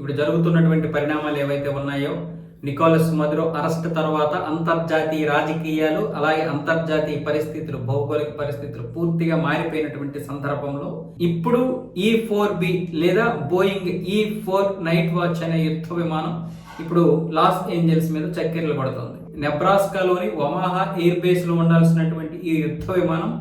ఇప్పుడు జరుగుతున్నటువంటి పరిణామాలు ఏవైతే ఉన్నాయో నికోలస్ మధురో అరెస్ట్ తర్వాత అంతర్జాతీయ రాజకీయాలు అలాగే అంతర్జాతీయ పరిస్థితులు భౌగోళిక పరిస్థితులు పూర్తిగా మారిపోయినటువంటి సందర్భంలో ఇప్పుడు ఈ ఫోర్ బి లేదా Boeing E four night watch అనే యుద్ధ విమానం ఇప్పుడు లాస్ ఏంజల్స్ మీద చక్కెరలు పడుతుంది నెబ్రాస్కాలోని ఒమాహా ఎయిర్ బేస్లో ఉండాల్సినటువంటి ఈ యుద్ధ విమానం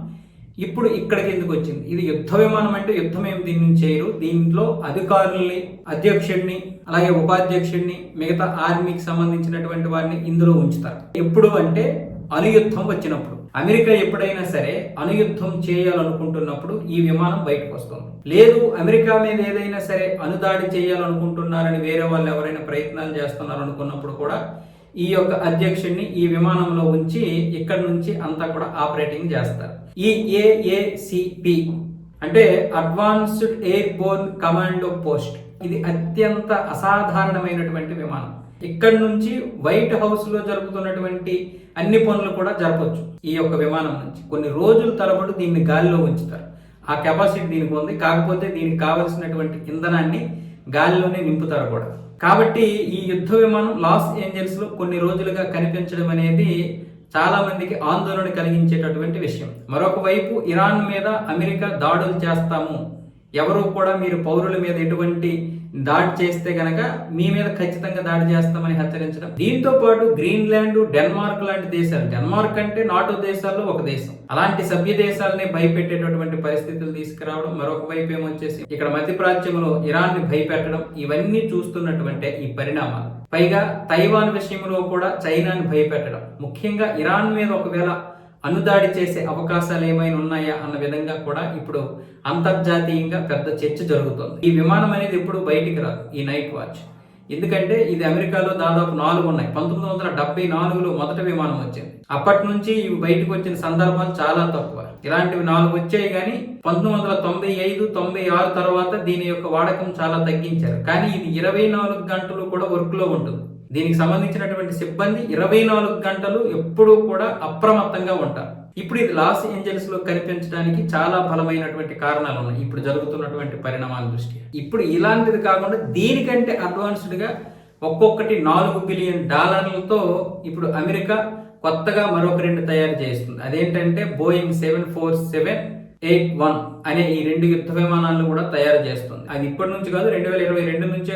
ఇప్పుడు ఇక్కడికి ఎందుకు వచ్చింది? ఇది యుద్ధ విమానం అంటే యుద్ధం ఏమి దీని నుంచి చేయరు? దీంట్లో అధికారుల్ని అధ్యక్షుడిని అలాగే ఉపాధ్యక్షుడిని మిగతా ఆర్మీకి సంబంధించినటువంటి వారిని ఇందులో ఉంచుతారు. ఎప్పుడు అంటే అనుయుద్ధం వచ్చినప్పుడు. అమెరికా ఎప్పుడైనా సరే అనుయుద్ధం చేయాలనుకుంటున్నప్పుడు ఈ విమానం బయటకు వస్తుంది. లేదు అమెరికా మీద ఏదైనా సరే అనుదాడి చేయాలనుకుంటున్నారని వేరే వాళ్ళు ఎవరైనా ప్రయత్నాలు చేస్తున్నారు అనుకున్నప్పుడు కూడా ఈ యొక్క అధ్యక్షుడిని ఈ విమానంలో ఉంచి ఇక్కడ నుంచి అంతా కూడా ఆపరేటింగ్ చేస్తారు. ఈ ఏఏసిపి అంటే advanced airborne commando post ఇది అత్యంత అసాధారణమైనటువంటి విమానం. ఇక్కడ నుంచి వైట్ హౌస్లో జరుపుతున్నటువంటి అన్ని పనులు కూడా జరపవచ్చు ఈ యొక్క విమానం నుంచి. కొన్ని రోజుల తరబడి దీన్ని గాలిలో ఉంచుతారు. ఆ కెపాసిటీ దీనికి ఉంది. కాకపోతే దీనికి కావలసినటువంటి ఇంధనాన్ని గాలిలోనే నింపుతారు కూడా. కాబట్టి ఈ యుద్ధ విమానం లాస్ ఏంజల్స్లో కొన్ని రోజులుగా కనిపించడం అనేది చాలా మందికి ఆందోళన కలిగించేటటువంటి విషయం. మరొక వైపు ఇరాన్ మీద అమెరికా దాడులు చేస్తాము. ఎవరు కూడా మీరు పౌరుల మీద ఎటువంటి దాడి చేస్తే గనక మీ మీద ఖచ్చితంగా దాడి చేస్తామని హెచ్చరించడం. దీంతో పాటు గ్రీన్లాండ్ డెన్మార్క్ లాంటి దేశాలు డెన్మార్క్ అంటే నాటో దేశాల్లో ఒక దేశం. అలాంటి సభ్య దేశాలని భయపెట్టేటటువంటి పరిస్థితులు తీసుకురావడం మరొక వైపు ఏమొచ్చేసి ఇక్కడ మధ్యప్రాచ్యంలో ఇరాన్ని భయపెట్టడం ఇవన్నీ చూస్తున్నటువంటి ఈ పరిణామాలు. పైగా తైవాన్ విషయంలో కూడా చైనాని భయపెట్టడం. ముఖ్యంగా ఇరాన్ మీద ఒకవేళ అనుదాడి చేసే అవకాశాలు ఏమైనా ఉన్నాయా అన్న విధంగా కూడా ఇప్పుడు అంతర్జాతీయంగా పెద్ద చర్చ జరుగుతుంది. ఈ విమానం అనేది ఎప్పుడు బయటికి రాదు. ఈ నైట్ వాచ్. ఎందుకంటే ఇది అమెరికాలో దాదాపు నాలుగు ఉన్నాయి. పంతొమ్మిది వందల డెబ్బై నాలుగులో మొదటి విమానం వచ్చింది. అప్పటి నుంచి ఇవి బయటకు వచ్చిన సందర్భాలు చాలా తక్కువ. ఇలాంటివి నాలుగు వచ్చాయి కానీ పంతొమ్మిది వందల తొంభై ఐదు తొంభై ఆరు తర్వాత దీని యొక్క వాడకం చాలా తగ్గించారు. కానీ ఇది ఇరవై నాలుగు గంటలు కూడా వర్క్లో ఉంటుంది. దీనికి సంబంధించినటువంటి సిబ్బంది ఇరవై నాలుగు గంటలు ఎప్పుడూ కూడా అప్రమత్తంగా ఉంటారు. ఇప్పుడు ఇది లాస్ ఏంజల్స్లో కనిపించడానికి చాలా బలమైనటువంటి కారణాలు ఉన్నాయి ఇప్పుడు జరుగుతున్నటువంటి పరిణామాల దృష్ట్యా. ఇప్పుడు ఇలాంటిది కాకుండా దీనికంటే అడ్వాన్స్డ్గా ఒక్కొక్కటి నాలుగు బిలియన్ డాలర్లతో ఇప్పుడు అమెరికా కొత్తగా మరొక రెండు తయారు చేస్తుంది. అదేంటంటే Boeing seven four seven eight one అనే ఈ రెండు యుద్ధ విమానాలను కూడా తయారు చేస్తుంది. అది ఇప్పటి నుంచి కాదు రెండు వేల ఇరవై రెండు నుంచే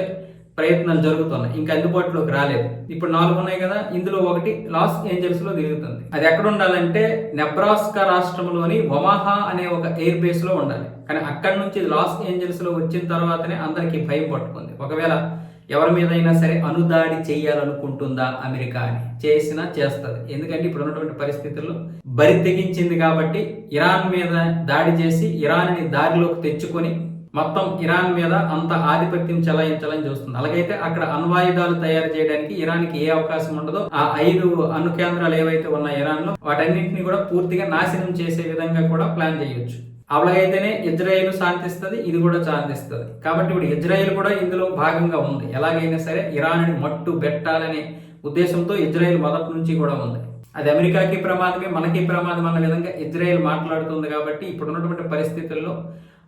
ప్రయత్నాలు జరుగుతున్నాయి. ఇంకా అందుబాటులోకి రాలేదు. ఇప్పుడు నాలుగు ఉన్నాయి కదా ఇందులో ఒకటి లాస్ ఏంజల్స్లో తిరుగుతుంది. అది ఎక్కడ ఉండాలంటే నెబ్రాస్కా రాష్ట్రంలోని ఒమాహా అనే ఒక ఎయిర్ బేస్లో ఉండాలి. కానీ అక్కడ నుంచి లాస్ ఏంజల్స్లో వచ్చిన తర్వాతనే అందరికి భయం పట్టుకుంది. ఒకవేళ ఎవరి మీదైనా సరే అనుదాడి చేయాలనుకుంటుందా అమెరికా అని? చేసినా చేస్తుంది. ఎందుకంటే ఇప్పుడు ఉన్నటువంటి పరిస్థితుల్లో బరి తెగించింది కాబట్టి ఇరాన్ మీద దాడి చేసి ఇరాన్ని దారిలోకి తెచ్చుకొని మొత్తం ఇరాన్ మీద అంత ఆధిపత్యం చెలాయించాలని చూస్తుంది. అలాగైతే అక్కడ అణ్వాయుధాలు తయారు చేయడానికి ఇరాన్కి ఏ అవకాశం ఉండదో ఆ ఐదు అణు కేంద్రాలు ఏవైతే ఉన్నాయి ఇరాన్లో వాటన్నింటినీ కూడా పూర్తిగా నాశనం చేసే విధంగా కూడా ప్లాన్ చేయొచ్చు. అలాగైతేనే ఇజ్రాయెల్ శాంతిస్తుంది ఇది కూడా శాంతిస్తుంది. కాబట్టి ఇప్పుడు ఇజ్రాయెల్ కూడా ఇందులో భాగంగా ఉంది. ఎలాగైనా సరే ఇరాన్ని మట్టు పెట్టాలనే ఉద్దేశంతో ఇజ్రాయెల్ మొదటి నుంచి కూడా ఉంది. అది అమెరికాకి ప్రమాదమే మనకి ప్రమాదం అన్న విధంగా ఇజ్రాయెల్ మాట్లాడుతుంది కాబట్టి ఇప్పుడు ఉన్నటువంటి పరిస్థితుల్లో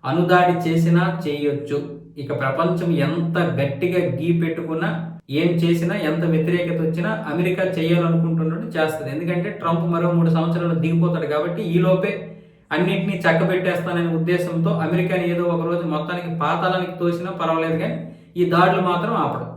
అనుదాడి చేసినా చేయొచ్చు. ఇక ప్రపంచం ఎంత గట్టిగా గీ పెట్టుకున్నా ఏం చేసినా ఎంత వ్యతిరేకత వచ్చినా అమెరికా చేయాలనుకుంటున్నట్టు చేస్తుంది. ఎందుకంటే ట్రంప్ మరో మూడు సంవత్సరాలు దిగిపోతాడు కాబట్టి ఈ లోపే అన్నింటినీ చక్కబెట్టేస్తాననే ఉద్దేశంతో అమెరికాని ఏదో ఒక రోజు మొత్తానికి పాతాలానికి తోసినా పర్వాలేదు కానీ ఈ దాడులు మాత్రం ఆపడం.